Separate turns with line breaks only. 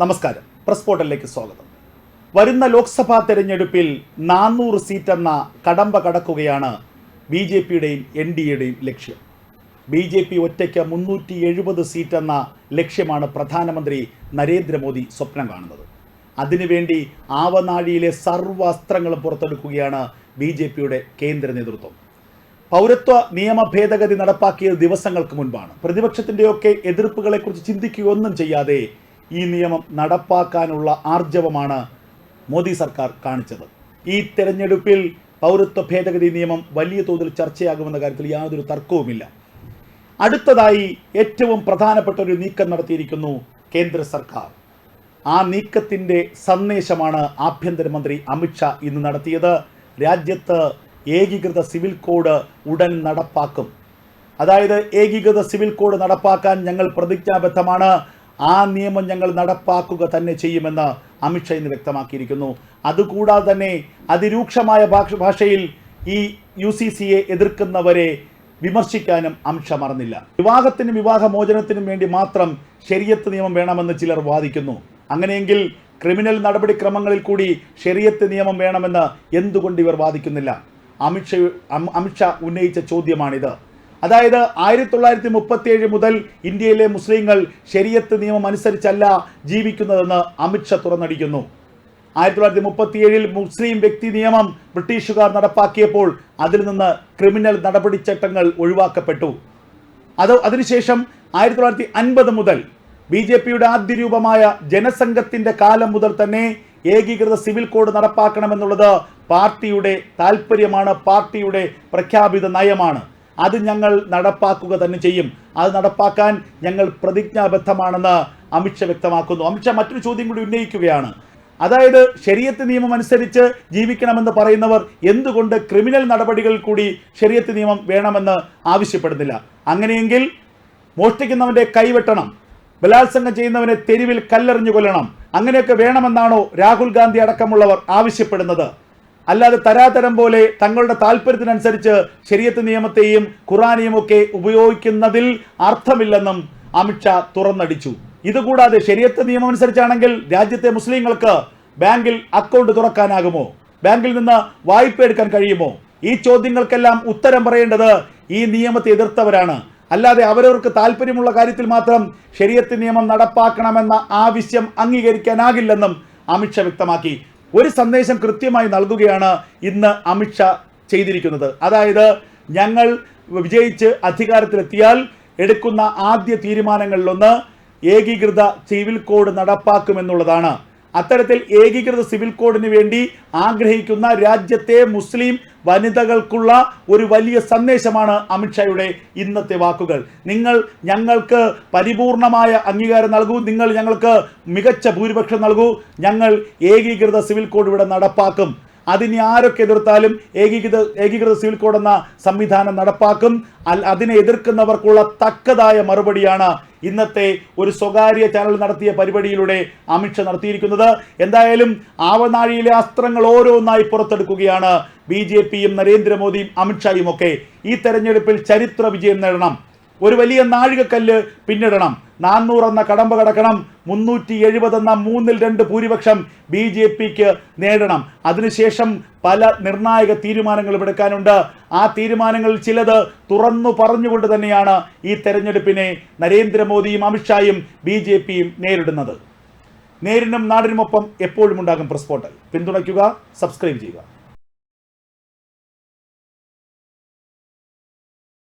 നമസ്കാരം. പ്രസ് പോർട്ടലിലേക്ക് സ്വാഗതം. വരുന്ന ലോക്സഭാ തെരഞ്ഞെടുപ്പിൽ നാനൂറ് സീറ്റെന്ന കടമ്പ കടക്കുകയാണ് ബി ജെ പിയുടെയും എൻ ഡി എയുടെയും ലക്ഷ്യം. ബി ജെ പി ഒറ്റയ്ക്ക് മുന്നൂറ്റി എഴുപത് സീറ്റെന്ന ലക്ഷ്യമാണ് പ്രധാനമന്ത്രി നരേന്ദ്രമോദി സ്വപ്നം കാണുന്നത്. അതിനുവേണ്ടി ആവനാഴിയിലെ സർവാസ്ത്രങ്ങളും പുറത്തെടുക്കുകയാണ് ബി ജെ പിയുടെ കേന്ദ്ര നേതൃത്വം. പൗരത്വ നിയമ ഭേദഗതി നടപ്പാക്കിയത് ദിവസങ്ങൾക്ക് മുൻപാണ്. പ്രതിപക്ഷത്തിന്റെയൊക്കെ എതിർപ്പുകളെക്കുറിച്ച് ചിന്തിക്കുകയൊന്നും ചെയ്യാതെ ഈ നിയമം നടപ്പാക്കാനുള്ള ആർജവമാണ് മോദി സർക്കാർ കാണിച്ചത്. ഈ തെരഞ്ഞെടുപ്പിൽ പൗരത്വ ഭേദഗതി നിയമം വലിയ തോതിൽ ചർച്ചയാകുമെന്ന കാര്യത്തിൽ യാതൊരു തർക്കവുമില്ല. അടുത്തതായി ഏറ്റവും പ്രധാനപ്പെട്ട ഒരു നീക്കം നടത്തിയിരിക്കുന്നു കേന്ദ്ര സർക്കാർ. ആ നീക്കത്തിന്റെ സന്ദേശമാണ് ആഭ്യന്തരമന്ത്രി അമിത്ഷാ ഇന്ന് നടത്തിയത്. രാജ്യത്ത് ഏകീകൃത സിവിൽ കോഡ് ഉടൻ നടപ്പാക്കും. അതായത് ഏകീകൃത സിവിൽ കോഡ് നടപ്പാക്കാൻ ഞങ്ങൾ പ്രതിജ്ഞാബദ്ധമാണ്. ആ നിയമം ഞങ്ങൾ നടപ്പാക്കുക തന്നെ ചെയ്യുമെന്ന് അമിത്ഷാ ഇന്ന് വ്യക്തമാക്കിയിരിക്കുന്നു. അതുകൂടാതെ തന്നെ അതിരൂക്ഷമായ ഭാഷയിൽ ഈ യു സി സിയെ എതിർക്കുന്നവരെ വിമർശിക്കാനും അമിത്ഷാ മറന്നില്ല. വിവാഹത്തിനും വിവാഹമോചനത്തിനും വേണ്ടി മാത്രം ശരിയത്ത് നിയമം വേണമെന്ന് ചിലർ വാദിക്കുന്നു. അങ്ങനെയെങ്കിൽ ക്രിമിനൽ നടപടിക്രമങ്ങളിൽ കൂടി ശരിയത്ത് നിയമം വേണമെന്ന് എന്തുകൊണ്ട് ഇവർ വാദിക്കുന്നില്ല? അമിത്ഷാ അമിത്ഷാ ഉന്നയിച്ച ചോദ്യമാണിത്. അതായത് ആയിരത്തി തൊള്ളായിരത്തി മുപ്പത്തിയേഴ് മുതൽ ഇന്ത്യയിലെ മുസ്ലിങ്ങൾ ശരിയത്ത് നിയമം അനുസരിച്ചല്ല ജീവിക്കുന്നതെന്ന് അമിത്ഷാ തുറന്നടിക്കുന്നു. ആയിരത്തി തൊള്ളായിരത്തി മുപ്പത്തിയേഴിൽ മുസ്ലിം വ്യക്തി നിയമം ബ്രിട്ടീഷുകാർ നടപ്പാക്കിയപ്പോൾ അതിൽ നിന്ന് ക്രിമിനൽ നടപടിച്ചട്ടങ്ങൾ ഒഴിവാക്കപ്പെട്ടു. അത് അതിനുശേഷം ആയിരത്തി തൊള്ളായിരത്തി അൻപത് മുതൽ ബി ജെ പിയുടെ ആദ്യ രൂപമായ ജനസംഘത്തിന്റെ കാലം മുതൽ തന്നെ ഏകീകൃത സിവിൽ കോഡ് നടപ്പാക്കണമെന്നുള്ളത് പാർട്ടിയുടെ താല്പര്യമാണ് പാർട്ടിയുടെ പ്രഖ്യാപിത നയമാണ്. അത് ഞങ്ങൾ നടപ്പാക്കുക തന്നെ ചെയ്യും. അത് നടപ്പാക്കാൻ ഞങ്ങൾ പ്രതിജ്ഞാബദ്ധമാണെന്ന് അമിത്ഷാ വ്യക്തമാക്കുന്നു. അമിത്ഷാ മറ്റൊരു ചോദ്യം കൂടി ഉന്നയിക്കുകയാണ്. അതായത് ശരിയത്ത് നിയമം അനുസരിച്ച് ജീവിക്കണമെന്ന് പറയുന്നവർ എന്തുകൊണ്ട് ക്രിമിനൽ നടപടികളിൽ കൂടി ശരിയത്ത് നിയമം വേണമെന്ന് ആവശ്യപ്പെടുന്നില്ല? അങ്ങനെയെങ്കിൽ മോഷ്ടിക്കുന്നവന്റെ കൈവെട്ടണം. ബലാത്സംഗം ചെയ്യുന്നവനെ തെരുവിൽ കല്ലെറിഞ്ഞു കൊല്ലണം. അങ്ങനെയൊക്കെ വേണമെന്നാണോ രാഹുൽ ഗാന്ധി അടക്കമുള്ളവർ ആവശ്യപ്പെടുന്നത്? അല്ലാതെ തരാതരം പോലെ തങ്ങളുടെ താല്പര്യത്തിനനുസരിച്ച് ശരീരത്ത് നിയമത്തെയും ഖുറാനെയും ഒക്കെ ഉപയോഗിക്കുന്നതിൽ അർത്ഥമില്ലെന്നും അമിത്ഷാ തുറന്നടിച്ചു. ഇതുകൂടാതെ ശരീരത്ത് നിയമം അനുസരിച്ചാണെങ്കിൽ രാജ്യത്തെ മുസ്ലിങ്ങൾക്ക് ബാങ്കിൽ അക്കൗണ്ട് തുറക്കാനാകുമോ? ബാങ്കിൽ നിന്ന് വായ്പ എടുക്കാൻ കഴിയുമോ? ഈ ചോദ്യങ്ങൾക്കെല്ലാം ഉത്തരം പറയേണ്ടത് ഈ നിയമത്തെ എതിർത്തവരാണ്. അല്ലാതെ അവരവർക്ക് താല്പര്യമുള്ള കാര്യത്തിൽ മാത്രം ശരിയത്ത് നിയമം നടപ്പാക്കണമെന്ന ആവശ്യം അംഗീകരിക്കാനാകില്ലെന്നും അമിത്ഷാ വ്യക്തമാക്കി. ഒരു സന്ദേശം കൃത്യമായി നൽകുകയാണ് ഇന്ന് അമിത്ഷാ ചെയ്തിരിക്കുന്നത്. അതായത് ഞങ്ങൾ വിജയിച്ച് അധികാരത്തിലെത്തിയാൽ എടുക്കുന്ന ആദ്യ തീരുമാനങ്ങളിലൊന്ന് ഏകീകൃത സിവിൽ കോഡ് നടപ്പാക്കുമെന്നുള്ളതാണ്. അത്തരത്തിൽ ഏകീകൃത സിവിൽ കോഡിന് വേണ്ടി ആഗ്രഹിക്കുന്ന രാജ്യത്തെ മുസ്ലിം വനിതകൾക്കുള്ള ഒരു വലിയ സന്ദേശമാണ് അമിത്ഷായുടെ ഇന്നത്തെ വാക്കുകൾ. നിങ്ങൾ ഞങ്ങൾക്ക് പരിപൂർണമായ അംഗീകാരം നൽകൂ. നിങ്ങൾ ഞങ്ങൾക്ക് മികച്ച ഭൂരിപക്ഷം നൽകൂ. ഞങ്ങൾ ഏകീകൃത സിവിൽ കോഡ് ഇവിടെ നടപ്പാക്കും. അതിനെ ആരൊക്കെ എതിർത്താലും ഏകീകൃത ഏകീകൃത സിവിൽ കോഡ് എന്ന സംവിധാനം നടപ്പാക്കും. അതിനെ എതിർക്കുന്നവർക്കുള്ള തക്കതായ മറുപടിയാണ് ഇന്നത്തെ ഒരു സ്വകാര്യ ചാനൽ നടത്തിയ പരിപാടിയിലൂടെ അമിത്ഷാ നടത്തിയിരിക്കുന്നത്. എന്തായാലും ആവനാഴിയിലെ അസ്ത്രങ്ങൾ ഓരോന്നായി പുറത്തെടുക്കുകയാണ് ബി ജെ പിയും നരേന്ദ്രമോദിയും അമിത്ഷായും ഒക്കെ. ഈ തെരഞ്ഞെടുപ്പിൽ ചരിത്ര വിജയം നേടണം. ഒരു വലിയ നാഴികക്കല്ല് പിന്നിടണം. നാനൂറ് എന്ന കടമ്പ കടക്കണം. മുന്നൂറ്റി എഴുപത് എന്ന മൂന്നിൽ രണ്ട് ഭൂരിപക്ഷം ബി ജെ പിക്ക് നേടണം. അതിനുശേഷം പല നിർണായക തീരുമാനങ്ങളും എടുക്കാനുണ്ട്. ആ തീരുമാനങ്ങളിൽ ചിലത് തുറന്നു പറഞ്ഞുകൊണ്ട് തന്നെയാണ് ഈ തെരഞ്ഞെടുപ്പിനെ നരേന്ദ്രമോദിയും അമിത്ഷായും ബി ജെ പിയും നേരിടുന്നത്. നേരിനും നാടിനുമൊപ്പം എപ്പോഴും ഉണ്ടാകും പ്രസ് പോർട്ടൽ പിന്തുണയ്ക്കുക സബ്സ്ക്രൈബ് ചെയ്യുക.